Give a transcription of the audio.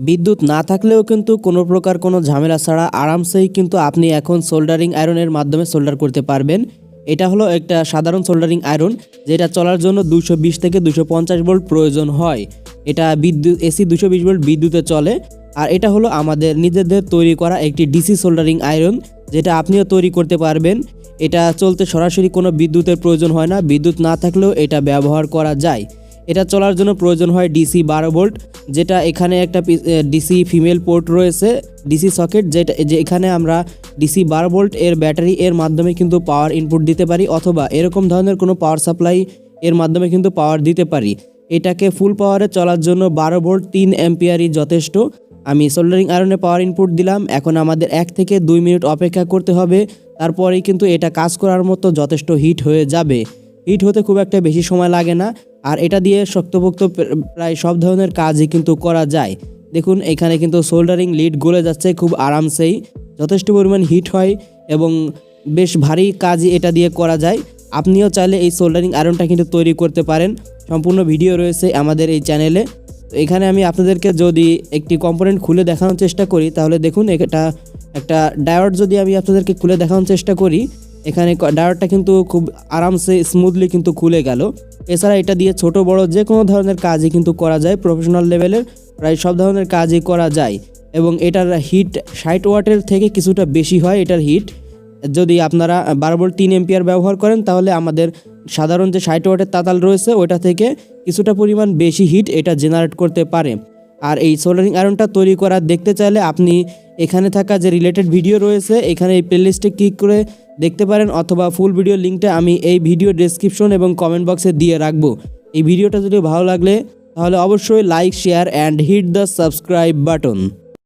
বিদ্যুৎ না থাকলেও কিন্তু কোনো প্রকার কোনো ঝামেলা ছাড়া আরামসেই কিন্তু আপনি এখন সোল্ডারিং আয়রনের মাধ্যমে সোল্ডার করতে পারবেন। এটা হলো একটা সাধারণ সোল্ডারিং আয়রন যেটা চলার জন্য দুশো থেকে দুশো ভোল্ট প্রয়োজন হয়। এটা বিদ্যুৎ, এসি দুশো ভোল্ট বিদ্যুতে চলে। আর এটা হলো আমাদের নিজেদের তৈরি করা একটি ডিসি সোল্ডারিং আয়রন যেটা আপনিও তৈরি করতে পারবেন। এটা চলতে সরাসরি কোনো বিদ্যুতের প্রয়োজন হয় না। বিদ্যুৎ না থাকলেও এটা ব্যবহার করা যায়। এটা চলার জন্য প্রয়োজন হয় ডিসি বারো ভোল্ট, যেটা এখানে একটা ডিসি ফিমেল পোর্ট রয়েছে, ডিসি সকেট, যেটা যে এখানে আমরা ডিসি বারো ভোল্ট এর ব্যাটারি এর মাধ্যমে কিন্তু পাওয়ার ইনপুট দিতে পারি, অথবা এরকম ধরনের কোনো পাওয়ার সাপ্লাই এর মাধ্যমে কিন্তু পাওয়ার দিতে পারি। এটাকে ফুল পাওয়ারে চলার জন্য বারো ভোল্ট তিন অ্যাম্পিয়ারই যথেষ্ট। আমি সোল্ডারিং আয়রনে পাওয়ার ইনপুট দিলাম, এখন আমাদের এক থেকে দুই মিনিট অপেক্ষা করতে হবে, তারপরেই কিন্তু এটা কাজ করার মতো যথেষ্ট হিট হয়ে যাবে। হিট হতে খুব একটা বেশি সময় লাগে না, আর এটা দিয়ে শক্তপোক্ত প্রায় সব ধরনের কাজই কিন্তু করা যায়। দেখুন, এখানে কিন্তু সোল্ডারিং লিড গলে যাচ্ছে খুব আরামসেই, যথেষ্ট পরিমাণ হিট হয় এবং বেশ ভারী কাজই এটা দিয়ে করা যায়। আপনিও চাইলে এই সোল্ডারিং আয়রনটা কিন্তু তৈরি করতে পারেন। সম্পূর্ণ ভিডিও রয়েছে আমাদের এই চ্যানেলে। এখানে আমি আপনাদেরকে যদি একটি কম্পোনেন্ট খুলে দেখানোর চেষ্টা করি, তাহলে দেখুন, এটা একটা ডায়োড যদি আমি আপনাদেরকে খুলে দেখানোর চেষ্টা করি এখানে ডায়োডটা কিন্তু খুব আরামসে স্মুথলি কিন্তু খুলে গেল। এছাড়া এটা দিয়ে ছোট, বড় যে কোনো ধরনের কাজই কিন্তু করা যায় প্রফেশনাল লেভেলের প্রায় সব ধরনের কাজই করা যায়। এবং এটার হিট ষাট ওয়াটের থেকে কিছুটা বেশি হয় এটার হিট যদি আপনারা বারবার তিন এম্পিয়ার ব্যবহার করেন, তাহলে আমাদের সাধারণ যে ষাট ওয়াটের তাতাল রয়েছে, ওটা থেকে কিছুটা পরিমাণ বেশি হিট এটা জেনারেট করতে পারে। আর এই সোলারিং আয়রনটা তৈরি করা দেখতে চাইলে আপনি এখানে থাকা যে রিলেটেড ভিডিও রয়েছে, এখানে এই প্লেলিস্টে ক্লিক করে দেখতে পারেন অথবা ফুল ভিডিও লিঙ্কটা আমি এই ভিডিও ডেসক্রিপশন এবং কমেন্ট বক্সে দিয়ে রাখব। এই ভিডিওটা যদি ভালো লাগলে, তাহলে অবশ্যই like share and hit the subscribe button